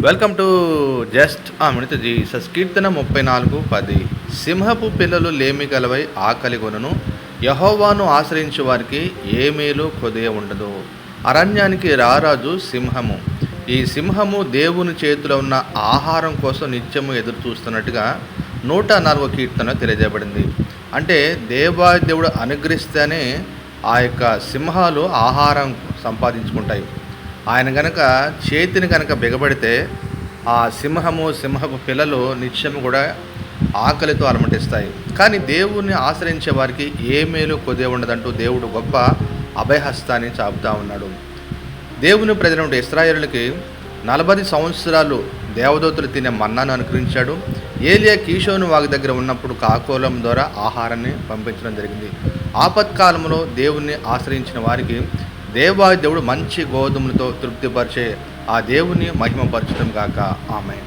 Welcome to just ఆ మినిత Jesus ముప్పై నాలుగు పది. సింహపు పిల్లలు లేమి గలవై ఆకలి కొనను యహోవాను ఆశ్రయించే వారికి ఏ మేలు కొదయ ఉండదు. అరణ్యానికి రారాజు సింహము. ఈ సింహము దేవుని చేతిలో ఉన్న ఆహారం కోసం నిత్యము ఎదురు చూస్తున్నట్టుగా నూట నాలుగు కీర్తన తెలియజేయబడింది. అంటే దేవాదేవుడు అనుగ్రహిస్తేనే ఆ యొక్క సింహాలు ఆహారం సంపాదించుకుంటాయి. ఆయన గనక చేతిని కనుక బిగబడితే ఆ సింహము సింహపు పిల్లలు నిత్యం కూడా ఆకలితో అలమటిస్తాయి. కానీ దేవుణ్ణి ఆశ్రయించే వారికి ఏ మేలు కొద్దిగా ఉండదంటూ దేవుడు గొప్ప అభయహస్తాన్ని చాపుతా ఉన్నాడు. దేవుని ప్రజలు ఇస్రాయేలులకి నలభై సంవత్సరాలు దేవదూతలు తినే మన్నాను అనుగ్రహించాడు. ఏలియా కీషోను వాగి దగ్గర ఉన్నప్పుడు కాకోలం ద్వారా ఆహారాన్ని పంపించడం జరిగింది. ఆపత్కాలంలో దేవుణ్ణి ఆశ్రయించిన వారికి దేవా దేవుడు మంచి గోధుమలతో తృప్తిపరిచే ఆ దేవుని మహిమపరచడం గాక. ఆమె